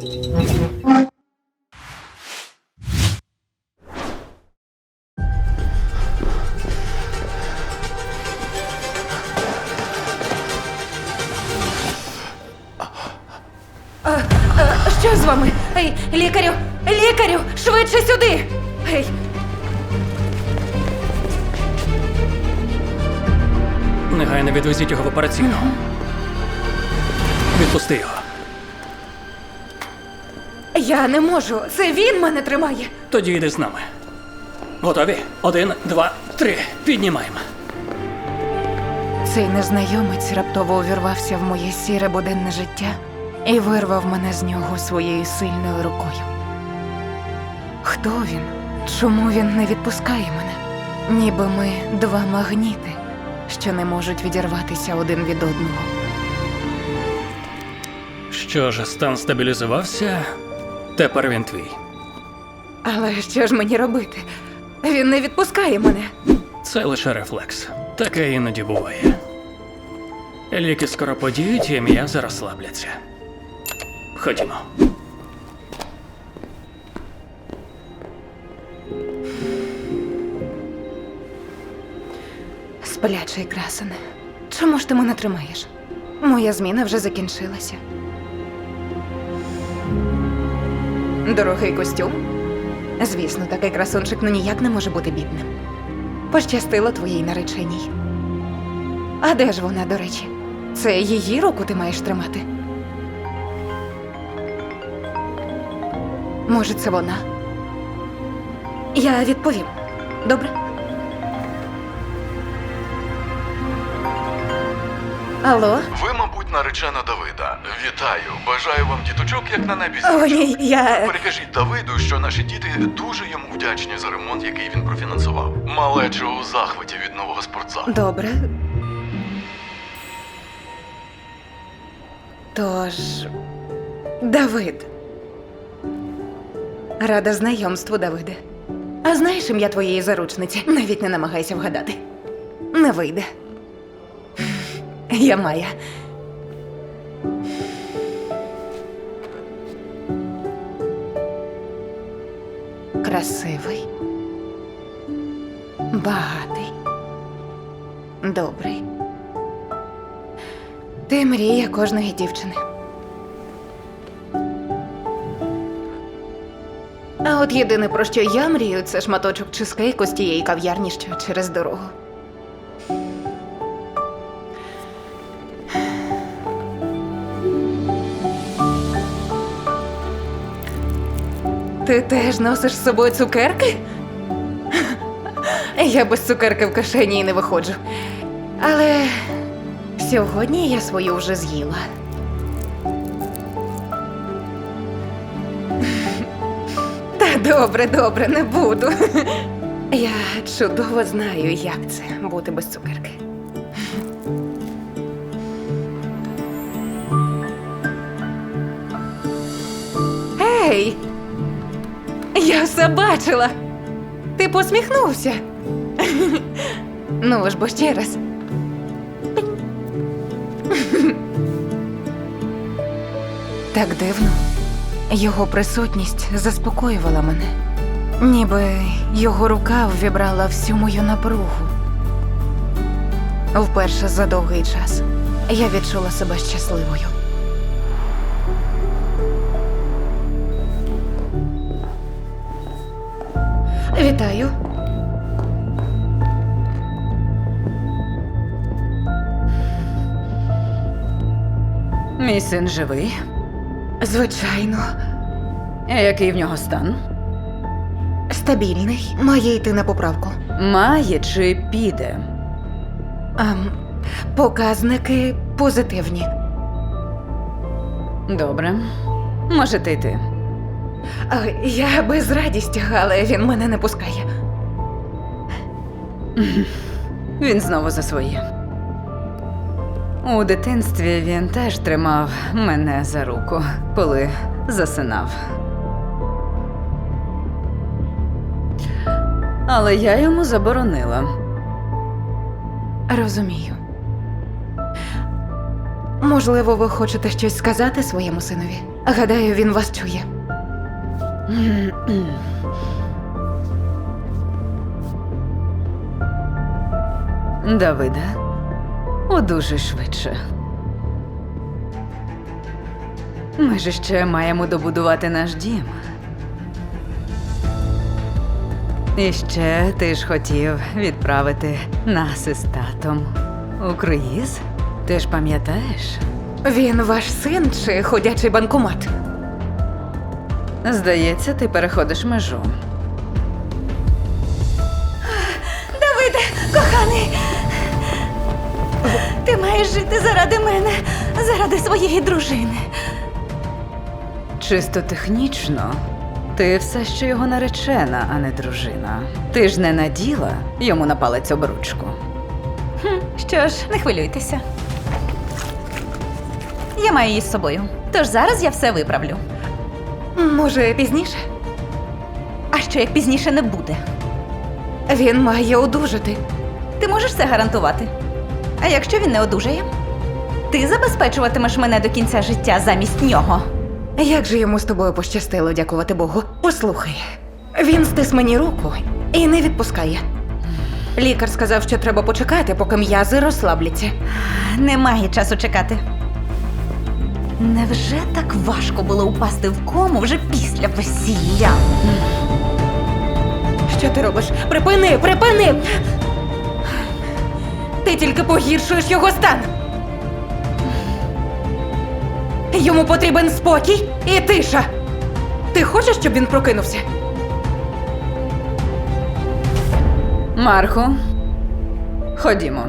Що з вами? Ей, лікарю! Лікарю! Швидше сюди! Ей! Негайно відвезіть його в операційну. Відпусти його. Я не можу. Це він мене тримає. Тоді йди з нами. Готові? Один, два, три. Піднімаємо. Цей незнайомець раптово увірвався в моє сіре буденне життя і вирвав мене з нього своєю сильною рукою. Хто він? Чому він не відпускає мене? Ніби ми два магніти, що не можуть відірватися один від одного. Що ж, стан стабілізувався. Тепер він твій. Але що ж мені робити? Він не відпускає мене. Це лише рефлекс. Таке іноді буває. Ліки скоро подіють, і м'язи розслабляться. Ходімо. Сплячий красене. Чому ж ти мене тримаєш? Моя зміна вже закінчилася. Дорогий костюм. Звісно, такий красунчик ну ніяк не може бути бідним. Пощастило твоїй нареченій. А де ж вона, до речі? Це її руку ти маєш тримати? Може, це вона? Я відповім. Добре? Алло? Ви, мабуть, наречена Давида. Вітаю. Бажаю вам діточок, як на небі О, ні, я. Перекажіть Давиду, що наші діти дуже йому вдячні за ремонт, який він профінансував. Малечо у захваті від нового спортзалу. Добре. Тож. Давид. Рада знайомству, Давиде. А знаєш ім'я твоєї заручниці? Навіть не намагайся вгадати. Не вийде. Я Майя. Красивий. Багатий. Добрий. Ти мрія кожної дівчини. А от єдине, про що я мрію, це шматочок чизкейку з тієї кав'ярні, що через дорогу. Ти теж носиш з собою цукерки? Я без цукерки в кишені і не виходжу. Але сьогодні я свою вже з'їла. Та добре, добре, не буду. Я чудово знаю, як це бути без цукерки. Ей! Я все бачила. Ти посміхнувся. Ну ж бо ще раз. Так дивно. Його присутність заспокоювала мене. Ніби його рука ввібрала всю мою напругу. Вперше за довгий час я відчула себе щасливою. Вітаю. Мій син живий. Звичайно, Який в нього стан? стабільний, має йти на поправку. Має чи піде? Ам, показники позитивні. Добре. Можете йти. А, я без радістю, але він мене не пускає. Він знову за своє. У дитинстві він теж тримав мене за руку, коли засинав. Але я йому заборонила. Розумію. Можливо, ви хочете щось сказати своєму синові? Гадаю, він вас чує. Давида, одужуй швидше. Ми ж ще маємо добудувати наш дім. І ще ти ж хотів відправити нас із татом у круїз? Ти ж пам'ятаєш? Він ваш син чи ходячий банкомат? Здається, ти переходиш межу. Давиде, коханий. Ти маєш жити заради мене, заради своєї дружини. Чисто технічно, ти все ще його наречена, а не дружина. Ти ж не наділа йому на палець обручку. Що ж, не хвилюйтеся. Я маю її з собою. Тож зараз я все виправлю. Може, пізніше? А що як пізніше не буде? Він має одужати. Ти можеш це гарантувати? А якщо він не одужає? Ти забезпечуватимеш мене до кінця життя замість нього. Як же йому з тобою пощастило, дякувати Богу. Послухай, він стис мені руку і не відпускає. Лікар сказав, що треба почекати, поки м'язи розслабляться. Немає часу чекати. Невже так важко було упасти в кому вже після весілля? Що ти робиш? Припини, припини! Ти тільки погіршуєш його стан. Йому потрібен спокій і тиша. Ти хочеш, щоб він прокинувся? Марко, ходімо.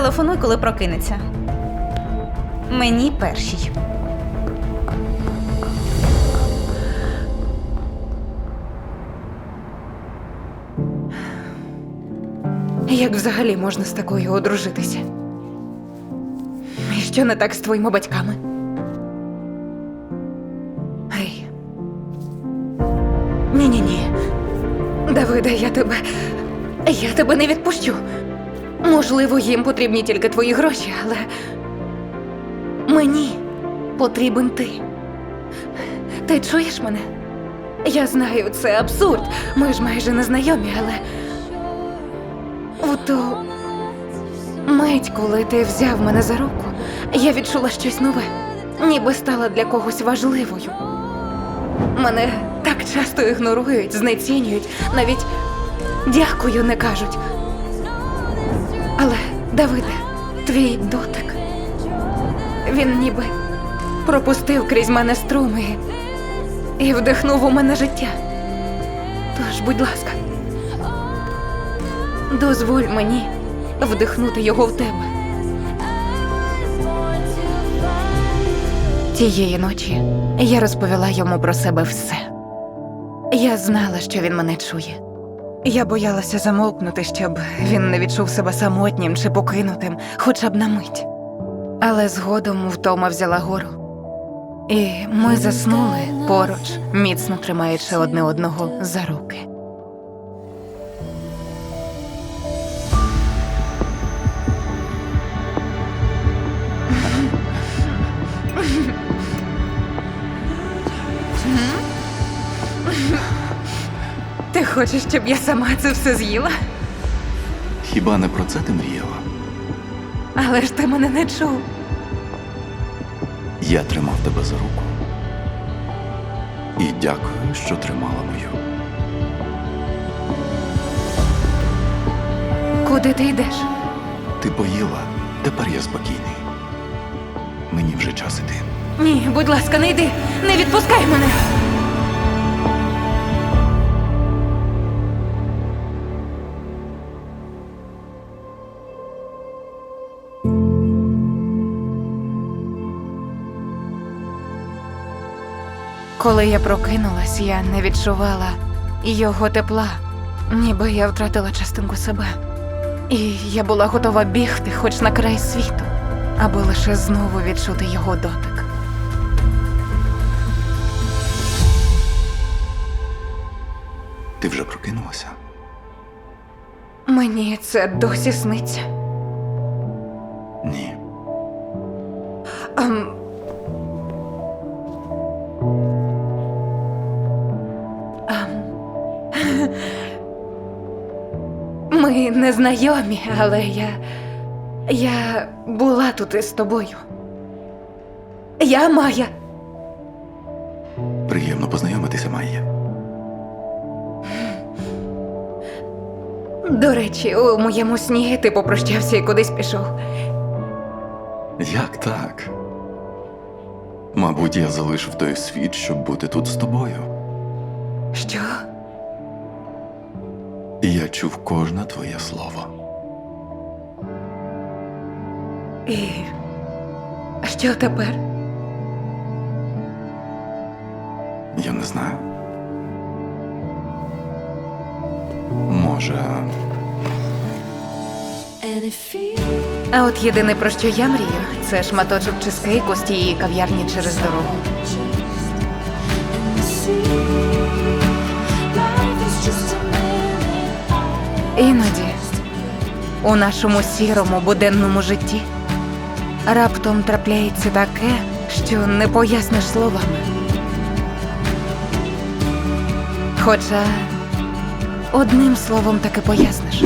Телефонуй, коли прокинеться. Мені першій. Як взагалі можна з такою одружитися? І що не так з твоїми батьками? Гей. Ні-ні-ні. Давиде, я тебе. Я тебе не відпущу. Можливо, їм потрібні тільки твої гроші, але. Мені потрібен ти. Ти чуєш мене? Я знаю, це абсурд. Ми ж майже не знайомі, але. У ту мить, коли ти взяв мене за руку, я відчула щось нове, ніби стала для когось важливою. Мене так часто ігнорують, знецінюють, навіть дякую не кажуть. Але, Давиде, твій дотик. Він ніби пропустив крізь мене струми і вдихнув у мене життя. Тож, будь ласка, Дозволь мені вдихнути його в тебе. Тієї ночі я розповіла йому про себе все. Я знала, що він мене чує. Я боялася замовкнути, щоб він не відчув себе самотнім чи покинутим, хоча б на мить. Але згодом втома взяла гору. І ми заснули поруч, міцно тримаючи одне одного за руки. Хочеш, щоб я сама це все з'їла? Хіба не про це ти мріяла? Але ж ти мене не чув. Я тримав тебе за руку. І дякую, що тримала мою. Куди ти йдеш? Ти поїла, тепер я спокійний. Мені вже час іти. Ні, будь ласка, не йди. Не відпускай мене. Коли я прокинулась, я не відчувала його тепла, ніби я втратила частинку себе. І я була готова бігти хоч на край світу, аби лише знову відчути його дотик. Ти вже прокинулася? Мені це досі сниться. Ні. Ем... Ми не знайомі, але я. Я була тут із тобою. Я Майя. Приємно познайомитися, Майя. До речі, у моєму сні ти попрощався і кудись пішов. Як так? Мабуть, я залишив той світ, щоб бути тут з тобою. Що? І я чув кожне твоє слово. І що тепер? Я не знаю. Може, А от єдине про що я мрію, це шматочок чизкейку з тієї кав'ярні через дорогу. Іноді у нашому сірому буденному житті раптом трапляється таке, що не поясниш словами. Хоча одним словом таки поясниш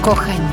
кохання.